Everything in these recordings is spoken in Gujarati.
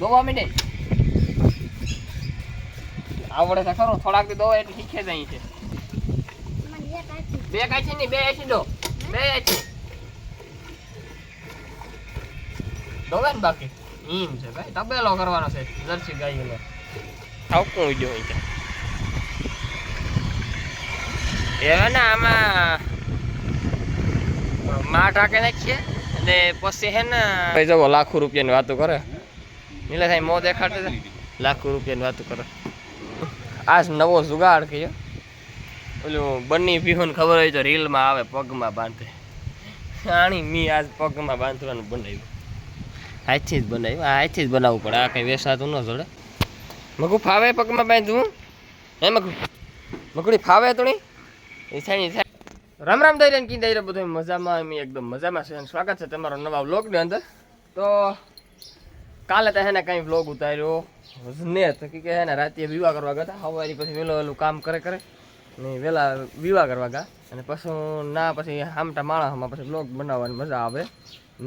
દોવા મીડે. આવડે છે ખરું થોડાક દો દોવા એટલે શીખે જાય છે. બે કાચી ની બે એસી દો. બે એસી. દોવે ને બાકી? એમ છે ભાઈ તબેલો કરવાનો છે જર્સી ગાય ને ઠાવકું જો અહીં છે ને આમાં માં ટાકે નાખીએ અને પછી હે ને ભાઈ જવો લાખો રૂપિયાની વાતો કરે. નીલે થાય મો દેખાડતો લાખો રૂપિયાની વાત કરો આ નવો જુગાડ કયો ઓલું બની પીહોને ખબર હોય તો રીલમાં આવે પગમાં બાંધે આણી મી આજ પગમાં બાંધવાનું બનાવ્યું હાથથી જ બનાવ્યું આ હાથથી જ બનાવવું પડે આ કંઈ વેસાતું ન જોડે મગું ફાવે પગમાં બાંધવું હે મગું મગડી ફાવે તો નહીં રામ રામ દઈ કી દઈ બધું મજામાં, એમ એકદમ મજામાં છે. સ્વાગત છે તમારો નવા બ્લોગની અંદર. તો કાલે તો હેને કંઈ વ્લોગ ઉતાર્યો. ને તો કે હે ને રાતે વિવાહ કરવા ગયા હતા હવારી પછી વહેલો વહેલું કામ કરે કરે, ને વહેલા વિવાહ કરવા ગયા અને પછી ના પછી આમટા માણસમાં પછી વ્લોગ બનાવવાની મજા આવે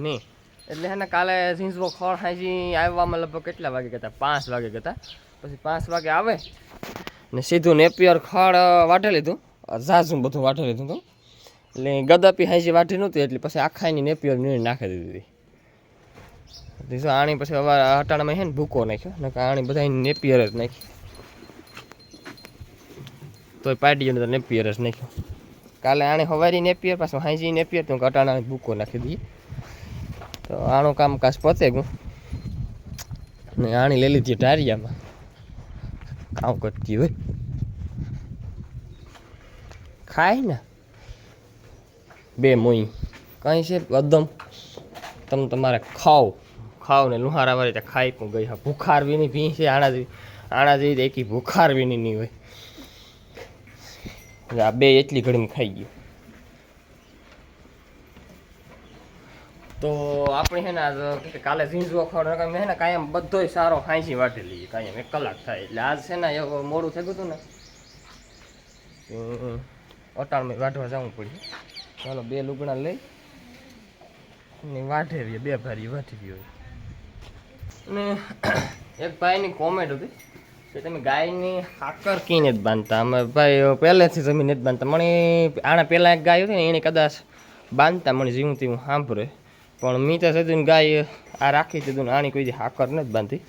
નહીં એટલે હેને કાલે ઝીંઝવો ખોળ ખાઈ આવવામાં લગભગ કેટલા વાગે ગયા પાંચ વાગે ગયા પછી પાંચ વાગે આવે, ને સીધું નેપિયર ખોળ વાટે લીધું. ઝાઝું બધું વાટે લીધું હતું એટલે ગદાપી હાઈજી વાટી નહોતી, એટલે પછી આખા એની નેપિયર નીર નાખી દીધી હતી જો આણી પછી હવે અટાણામાં છે ને ભૂકો નાખ્યો. ને આણી બધા નેપિયર જ નાખી. તોય પાડી ગયો નેપિયર જ નાખ્યો. કાલે આણે હવારી નેપિયર, પાછું હાંજી નેપિયર, તો અટાણા ભૂકો નાખી દઈએ. તો આનું કામકાજ પતે ગયું. ને આણી લઈ લીધી ટારિયામાં કામ કરતી હોય. ખાય ને. બે મોઈ. કઈ છે? અદમ. તમે તમારે ખાઓ ખાઓ ને લુહારા વાળી ત્યાં ખાઈ પણ ગઈ. હા, ભૂખાર બી નહીં ભી છે આણા જેવી આણા જેવી એકી ભૂખાર બી નહીં હોય. એટલે આ બે એટલી ઘડીમાં ખાઈ ગયું. તો આપણે છે ને કાલે ઝીંઝવો ખડ મેં હેને ને કાયમ બધોય સારો ખાંસી વાટી લઈએ કાયમ એક કલાક થાય. એટલે આજ છે ને એવું મોડું થઈ ગયું હતું ને, તો અટાણમાં વાઢવા જવું પડ્યું. ચાલો બે લુગડા લઈ ને વાઢે રહીએ, બે ભારી વાઢી રહ્યો અને એક ભાઈની કોમેન્ટ હતી કે તમે ગાયની હાકર કીને જ બાંધતા? અમે ભાઈ પહેલેથી જમીન જ બાંધતા. મને આના પહેલાં એક ગાય હતી ને, એને કદાચ બાંધતા, મને જીવું તેવું સાંભળે. પણ મી તો સીધું ગાય આ રાખી દીધું ને, આની કોઈ હાકર નથી બાંધી.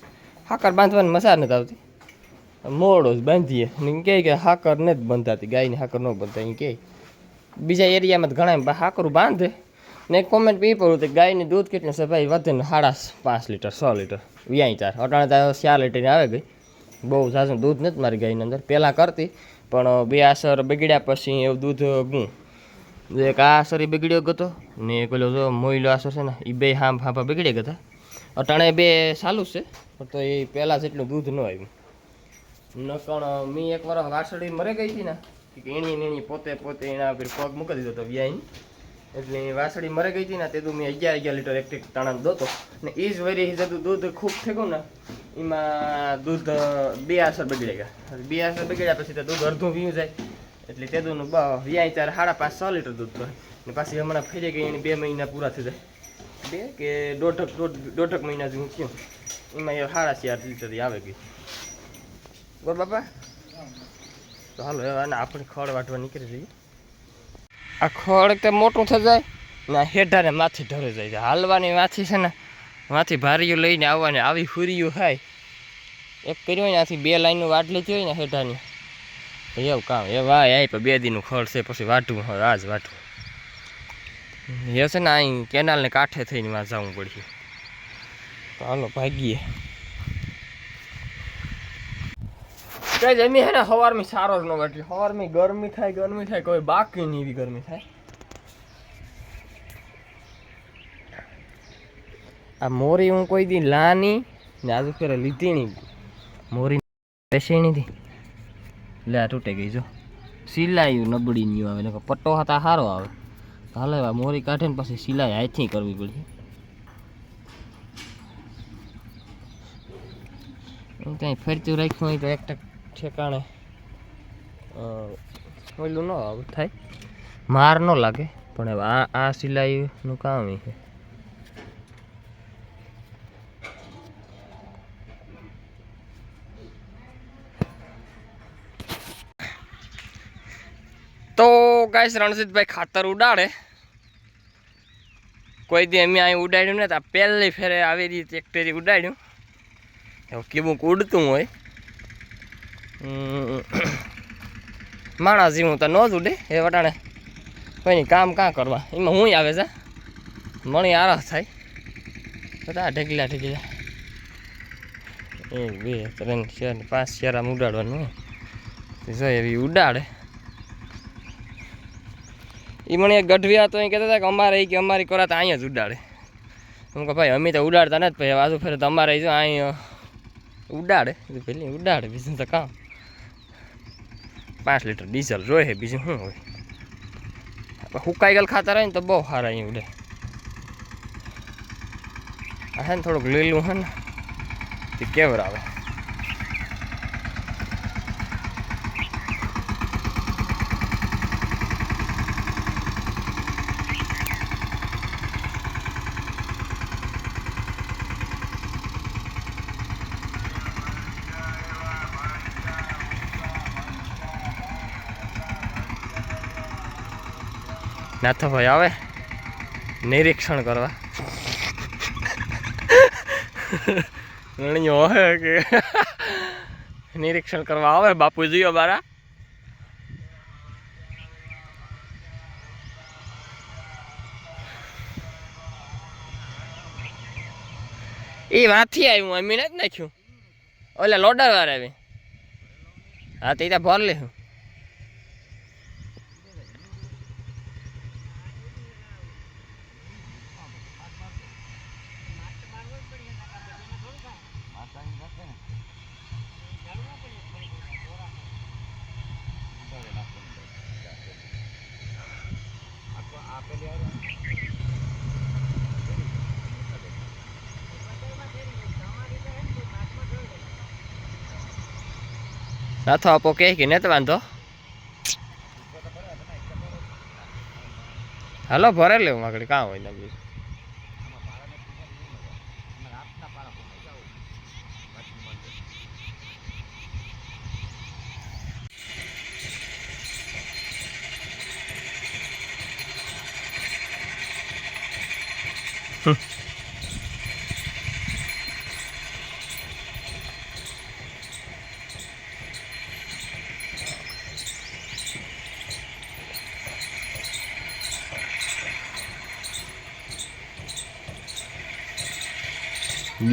હાકર બાંધવાની મજા નથી આવતી. મોડો જ બાંધીએ. ને કહે કે હાકર નથી બંધાતી, ગાયની હાકર ન બંધાય એ કહે. બીજા એરિયામાં ઘણા હાકરું બાંધે. ને એક કોમેન્ટ બી પડ્યું કે ગાયની દૂધ કેટલું છે ભાઈ? વધે ને સાડા પાંચ લીટર, છ લીટર. વ્યાય ચાર. અટાણે તો ચાર લીટરની આવે ગઈ. બહુ ઝાઝું દૂધ નથી મારી ગાયની અંદર. પહેલાં કરતી, પણ બે આસર બગડ્યા પછી એવું દૂધ ગું એક આ આસર એ બગડ્યો ગયો ને પેલો જો મોઈલો આસર છે ને એ બે હામ ફાંફા બગડી ગયા અટાણે બે સાલું છે, તો એ પહેલાં જેટલું દૂધ ન આવ્યું. નકણ મેં એક વાર વાસળી મરે ગઈ હતી ને એની એણી પોતે પોતે એના પગ મૂકી દીધો હતો વ્યાઈને એટલે વાસળી મરે ગઈ હતી ને તે મેં અગિયાર અગિયાર લીટર એક એક તાણા દોતો. ને એ જ વરી જતું દૂધ ખૂબ થયું ને, એમાં દૂધ બે આસર બગડી ગયા. બે આસર બગડ્યા પછી તો દૂધ અડધું વીયું જાય. એટલે તે દૂધનું બ, વ્યાય ચાર સાડા પાંચ, છ લીટર દૂધ થાય ને પાછી હમણાં ફરી ગઈ એની બે મહિના પૂરા થઈ જાય. બે કે દોઢક, દોઢ, દોઢક મહિના જેવું થયું. એમાં એ સાડા ચાર લીટર આવે ગઈ બોલ બાપા. તો હાલો, હવે આપણે ખડ વાટવા નીકળી જઈએ. આ ખડ તે મોટું થઈ જાય ને આ હેઠાને માથી ઢરે જાય છે. હાલવાની માથી છે ને, માથી ભારીઓ લઈને આવવાની, આવી હુરીઓ થાય એક કર્યું ને, આથી બે લાઈનનું વાટ લીધી હોય ને હેઠાની એવું કામ, એ વાય, આય પણ બે દીનું ખડ છે, પછી વાટવું હોય, આજ વાટવું. એ છે ને અહીં કેનાલને કાંઠે થઈને માં જવું પડશે. હાલો, ભાગીએ. કઈ જમી હે ને સવારમાં સારો જ ન એટલે સવારમાં ગરમી થાય ગરમી થાય, કોઈ બાકી નહીં એવી ગરમી થાય. આ મોરી હું કોઈ દી લાની, ને આજુ ફેરે લીધી નહીં મોરી બેસી હતી લે, આ તૂટે ગઈ જો. સિલાઈ નબળી નહીં આવે, નકર પટ્ટો હતા સારો આવે. હાલે, આ મોરી કાઢે ને પછી સિલાઈ હાથથી કરવી પડશે કંઈ ફરતું રાખ્યું હોય તો એક ઠેકાણે ઓલું ન થાય. માર ન લાગે પણ હવે આ આ સિલાઈનું કામ છે. તો કાંઈ રણજીતભાઈ ખાતર ઉડાડે. કોઈ દી અમે અહીં ઉડાડ્યું ને તો પહેલી ફેરે આવી રીતે એક ઉડાડ્યું. એવું કેવું ઉડતું હોય. માણસ હું તો ન જ ઉડે એ વટાણે. કોઈની કામ કાં કરવા? એમાં હું આવે છે મણી આરસ થાય. બધા ઢગલા ઢગલા. એક, બે, ત્રણ, ચાર, પાંચ ચાર આમ ઉડાડવાનું જોઈએ એવી ઉડાડે. એ મને ગઢવ્યા તો એ કહેતા હતા કે અમારે એ કે અમારી કોરા તો અહીંયા જ ઉડાડે. એમ કે ભાઈ, અમે તો ઉડાડતા નથી ભાઈ આજુ ફેરે તમારે જો અહીં ઉડાડે. પેલી ઉડાડે, બીજું તો કામ. પાંચ લીટર ડીઝલ જોઈએ બીજું શું હોય? હુકાઈ ગયેલ ખાતર હોય ને તો બહુ સારા અહીં ઉડે. છે ને થોડુંક લીલું છે ને, તે કેવર આવે નાથાભાઈ આવે, નિરીક્ષણ કરવા. રણિયો કે? નિરીક્ષણ કરવા આવે, બાપુ જીઓ બારા. એ વાંથી આવ્યું અમીને જ નાખ્યું. ઓલા લોડર વાર આવી. હા, તે ભર લે નાથો આપો કે કે ને તો વાંધો હાલો ભરે લેવું આગળ કાં હોય ને બીજું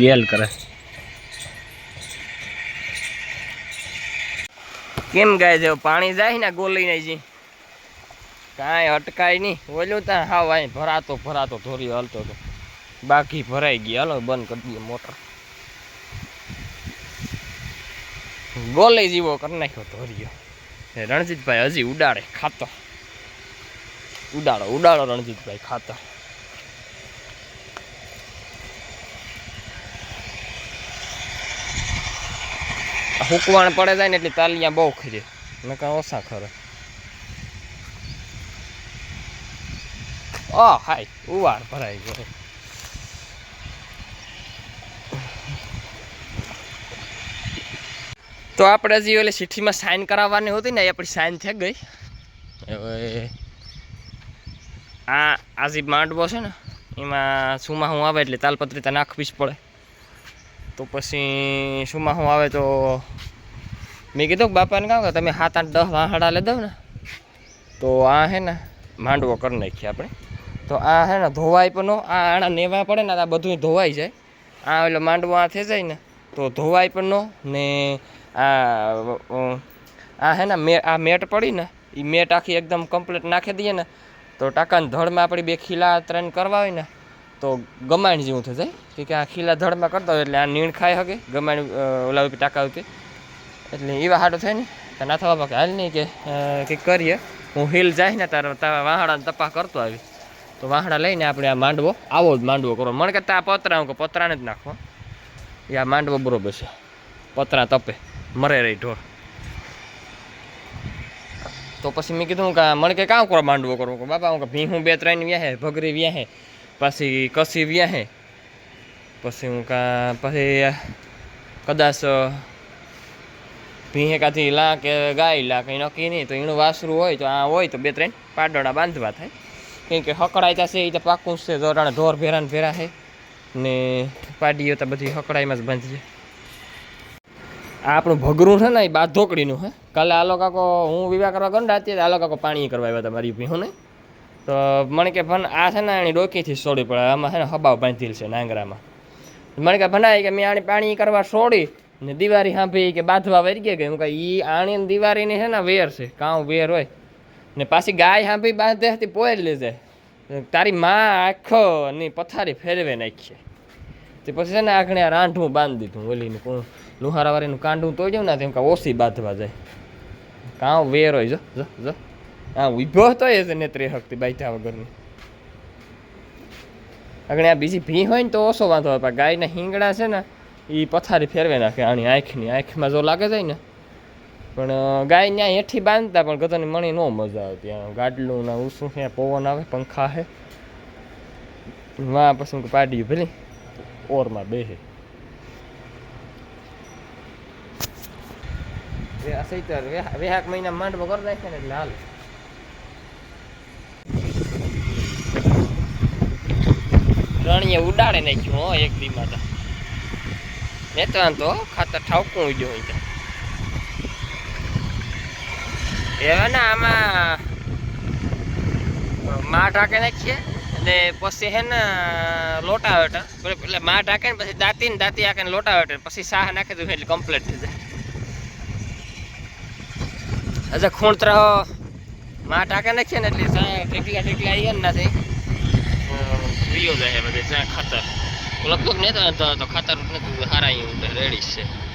ગેલ કરે. કેમ ગાય છે? પાણી જાય ને ગોલી ને જી. કાંઈ અટકાય નહીં. ઓલું ત્યાં હા ભાઈ ભરાતો ભરાતો, ધોરી હલતો હતો બાકી ભરાઈ ગઈ. હાલો, બંધ કરી દઈએ મોટર. ગોલે જીવો કરી નાખ્યો ધોરીયો. રણજીતભાઈ હજી ઉડાડે, ખાતો. ઉડાડો ઉડાડો રણજીતભાઈ, ખાતો. હુકવાણ પડે જાય ને એટલે તાલિયા બહુ ખીરે. નકા ઓછા ખરે. ઓ, હાય ઉવાર ભરાઈ ગયો. તો આપણે હજી ઓલી ચિઠ્ઠીમાં સાઇન કરાવવાની હતી ને, એ આપણી સાઇન થઈ ગઈ. હવે આ આ જે માંડવો છે ને, એમાં સુમાં હું આવે એટલે તાલપત્રી તો નાખવી જ પડે. તો પછી શુંમાં હું આવે તો મેં કીધું કે બાપાને કહું કે તમે સાત આઠ દસ વાહડા લઈ દો ને. તો આ હે ને માંડવો કરી નાખીએ આપણે. તો આ હે ને ધોવાય પણ આ આણા નેવા પડે ને, આ બધું ધોવાઈ જાય. આ એટલે માંડવો આ થઈ જાય ને, તો ધોવાય પણ ન આ આ હે ને મે, આ મેટ પડી ને એ મેટ આખી એકદમ કમ્પ્લીટ નાખી દઈએ ને, તો ટાંકાને ધડમાં આપણી બે ખીલા ત્રણ કરવા હોય ને તો ગમાણ જેવું થઈ જાય કે કે આ ખીલા ધડમાં કરતા હોય એટલે આ નીણ ખાઈ શકે, ગમાણ ઓલા ઉપર ટાંકા ઉપર એટલે એવા હાડો થાય ને તો ના થવા પાકે. હાલ નહીં કે કંઈક કરીએ. હું હિલ જાય ને તારે તારા વાહડાને તપા કરતો આવી તો વાહડા લઈને આપણે આ માંડવો, આવો જ માંડવો કરો મને કે આ પતરા, હું કે પતરાને જ નાખો. એ આ માંડવો બરોબર છે. પતરા તપે, મરે રહી ઢોર. તો પછી મેં કીધું કે મને કે કામ કરો માંડવો કરો કે બાપા, હું કે ભીહું બે ત્રણ વ્યાહે, ભગરી વ્યાહે. પછી કસી વ્યાહે પછી હું કા પછી કદાચ ભીંહેકાથી લા કે ગાય લા કંઈ નક્કી નહીં તો એનું વાસરું હોય તો આ હોય તો બે ત્રણ પાડોડા બાંધવા થાય કેમ કે હકડાઈ છે એ તો પાકું છે દોરાણે ઢોર ભેરા ને ભેરા છે ને પાડીઓ તો બધી હકડાઈમાં જ બાંધીએ આ આપણું ભગરું છે ને એ બાધોકડીનું હે કાલે આલો કાકો હું વિવાહ કરવા ગયો ને રાતે આલો કાકો પાણી કરવા આવ્યા હતા મારી ભીહોને તો મને કે ભન આ છે ને એની ડોકીથી છોડી પડે. આમાં છે ને હબાવ બાંધેલ છે નાંગરામાં. મને કે ભનાય કે મેં આની પાણી કરવા છોડી ને દિવાળી સાંભળી કે બાંધવા વરી ગયા કે હું કહે, ઈ આણી દિવાળીની છે ને વેર છે કાં વેર હોય. ને પાછી ગાય સાંભળી બાંધે હતી પોઈ લેજે તારી માં આખો ની પથારી ફેરવે નાખીએ તે પછી છે ને આખણે આ રાંઢું બાંધી દીધું, ઓલીનું કોણ લુહારાવાળીનું કાંડું તોડ્યું ને તેમ કાં ઓછી બાંધવા જાય. કાં વેર હોય, જો જો જો. હા, ઊભો હતો એ છે નેત્રી શક્તિ બાઈઠા વગરની. આગળ આ બીજી ભી હોય ને તો ઓછો વાંધો હોય પણ ગાયના હિંગડા છે ને એ પથારી ફેરવે નાખે, આની આંખની, આંખમાં જો લાગે જાય ને. પણ ગાય ત્યાં હેઠી બાંધતા, પણ ગધાની મણી ન મજા આવે. ત્યાં ગાડલું ને ઉસું છે પવન આવે, પંખા છે વાં પછી પાડ્યું, ભલે. ઓરમાં વેહ- વેહાક મહિના માંડવો કરી નાખે ને એટલે હાલ. રણીએ ઉડાડે નાખ્યું, હો, એક દી માં ને તો. આમ તો ખાતર ઠાવકું ઉડ્યું હોય એવા ને આમાં માં ઢાંકે નાખીએ અને પછી હે ને લોટા વેટા એટલે માં ઢાંકે ને પછી દાંતી ને દાંતી ને લોટા વેટે પછી સાહ નાખી દઉં એટલે કમ્પ્લીટ થઈ જાય. હજુ ખૂણ ત્રહો માં ઢાંકે નાખીએ ને એટલે ટેકલા ટેકલા આવી ને નથી વિયો જાય બધે જ્યાં ખાતર. લગભગ નહીં તો- તો ખાતર નથી હારા અહીં રેડી છે.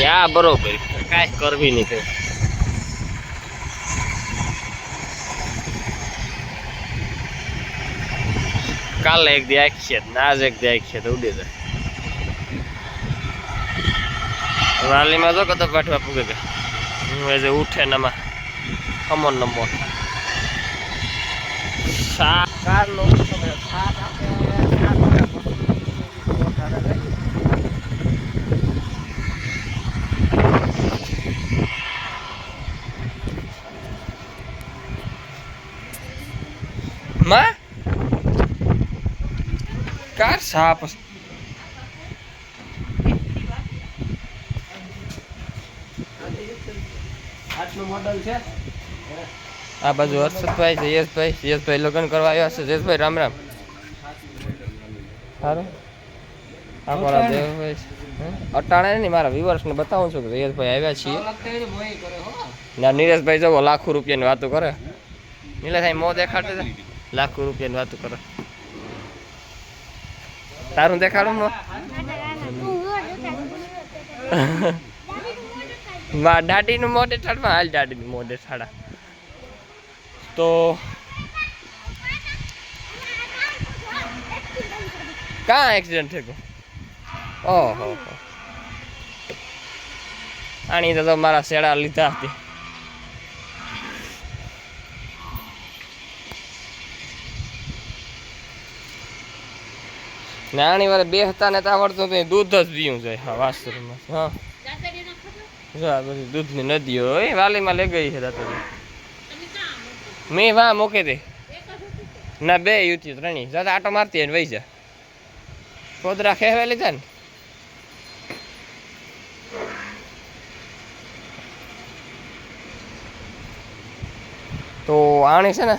યા, બરોબર. કાંઈ કરવી નહીં કઈ. કાલે એક દી આખીએ ને આજ એક દી આખીએ તો ઉડી જાય. વાલીમાં જો કતો પાઠવા પૂગે કે હું એ જે ઉઠે ને એમાં અમર નંબર સાત કાર આટલું મોડલ છે. આ બાજુ હર્ષદભાઈ છે યશભાઈ. યશભાઈ લગ્ન કરવા આવ્યા છે. જયેશભાઈ રામ રામ. સારું આ મારા દેવભાઈ અટાણે નહીં મારા વ્યુઅર્સને બતાવું છું કે જયેશભાઈ આવ્યા છીએ. ના નીરજભાઈ જવો લાખો રૂપિયાની વાતો કરે. નીલેશભાઈ મો દેખાડે લાખો રૂપિયાની વાતો કરે. તારું દેખાડું મો માં દાડીનું મોઢે ઠાડમાં હાલ દાડીનું મોઢે સાડા. તો કાં એક્સિડન્ટ થયો? ઓહો. આની તો મારા શેડા લીધા હતી. નાની વારે બે હતા ને આવડતું દૂધ જ પીવું જોઈએ, હા હા. દૂધની નદીઓ હોય વાલીમાં લઈ ગઈ છે દાંતરી મેં વા મૂકી દે ના, બે યુતી ત્રણી દાદા, આટો મારતી વહી જા. પોદરા ખેવા લીધા ને. તો આણી છે ને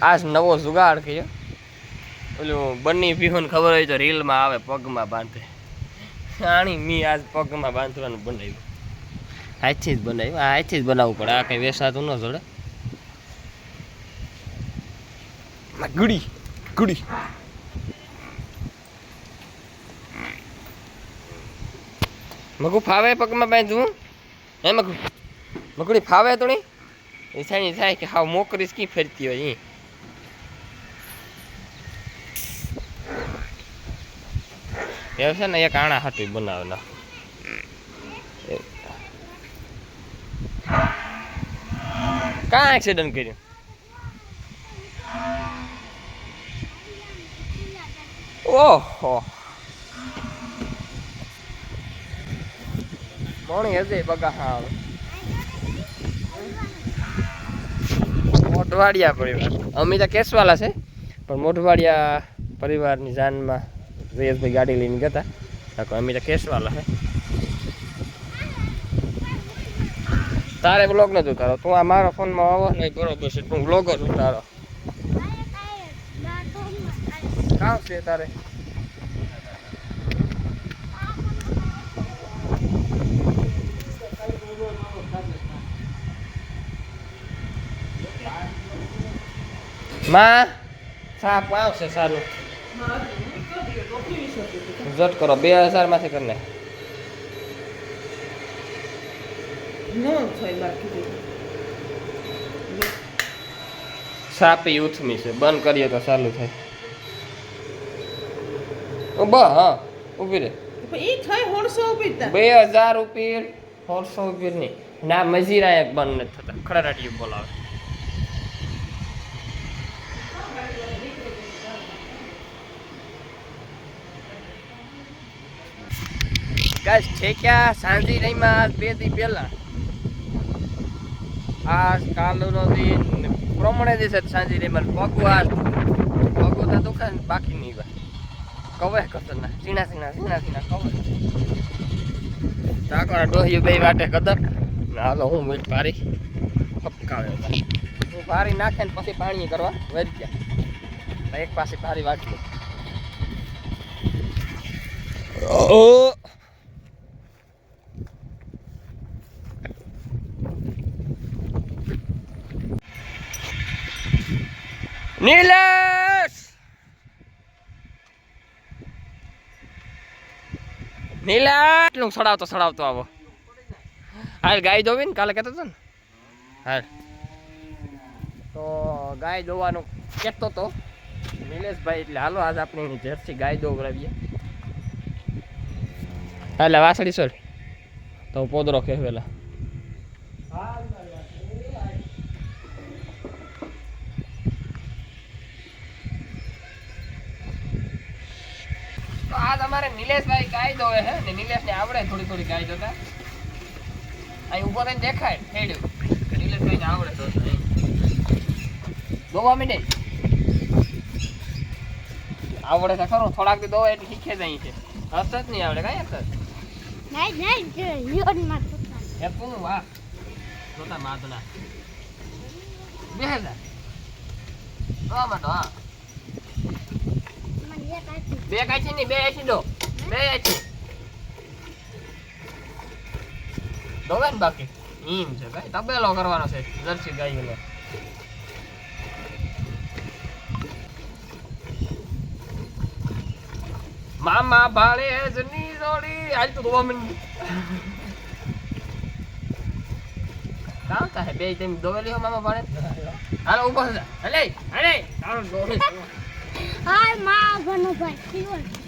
આ નવો જુગાડ કયો ઓલું બની પીહોને ખબર હોય તો રીલમાં આવે પગમાં બાંધે. આણી મી આજ પગમાં બાંધવાનું બનાવ્યું. હાથથી જ બનાવ્યું. આ હાથથી જ બનાવવું પડે. આ કંઈ વેસાતું ન જોડે. ગુડી ગુડી. મગુ ફાવે પગમાં બાંધવું? હે મગુ? મગડી ફાવે તો નહીં? થાય કે હાવ મોકરીશ, કી ફેરતી હોય એ એવું છે ને એક આણા હાટી બનાવેલા. કાં એક્સિડન્ટ કર્યું? ઓહો. મોણી હશે બગા હા મોઢવાડિયા પરિવાર. અમે તો કેસવાલા છે, પણ મોઢવાડિયા પરિવારની જાનમાં જયેશભાઈ ગાડી લઈને ગયા હતા અમે તો કેસવાલા છે તારે બ્લોગ નથી ઉતારો તું આ મારા ફોનમાં આવો. ને બરોબર છે. તું બ્લોગ જ તારો કામ છે તારે? માં, સાપ આવશે સારું. જટ કરો બે હજારમાંથી કરીને. સાપી ઉથમી છે. બંધ કરીએ તો ચાલુ થાય. બ હા ઊભી રે બે હજાર રૂપિયા હોળસો રૂપિયા નહીં ના મજીરા એક બંધ નથી થતા. ખડરાટીયું બોલાવે. ગાઈસ ઠેક્યા સાંજી રહીમાં બે દી પહેલા. આ કાલનો દિન પ્રમાણે દિવસે સાંજી રહીમાં પગું આ પગું તો દુકાન બાકી નહીં ભાઈ કવે કરતો ના. સીણા સીણા સીણા સીણા, કવે. ટાકોરા ડોહ્યું બે વાટે કદર. હાલો હું મીઠ પારી ફપકાવે હું પારી નાખે ને પછી પાણી કરવા વધી ગયા. એક પાસે પારી વાટલી. ઓ! નીલેશ નીલા એટલું સડાવતો સડાવતો આવો. હાલ ગાય જોવી ને કાલે કહેતો હતો ને? હાલ. તો ગાય જોવાનું કહેતો તો નિલેશભાઈ, એટલે હાલો આજ આપણે એની જર્સી ગાય દોવડાવીએ એટલે વાસળી સર. તો પોદરો કહેવેલા. તો આ તમારે નિલેશભાઈ ગાય દોવે હે ને નિલેશને આવડે થોડી થોડી ગાય દોતા. અહીં ઊભો થઈને દેખાય હેડ્યું. નિલેશભાઈને આવડે તો દોવા મિનિટ આવડે તો ખરું થોડાક દી એટલે શીખે અહીં છે. હસત જ નહીં આવડે કાંઈ હસ નહીં નહીં યોનમાં એ તું વાહ. જોતા માધના બે હજાર દોવા માટે હા. બે કાચી ની બે એસી દો. બે એસી દોવે ને બાકી. ઈમ છે ભાઈ, તબેલો કરવાનો છે જર્સી ગાય મામા ભાળે જની જોડી આજ તો દોવા મને કામ થાય બે તેમ દોવેલી હો મામા ભાળે. હાલો ઊભો થા. હલે હલે. તારો દોવે હાયમાં ભણુભાઈ શિવન એ બંધ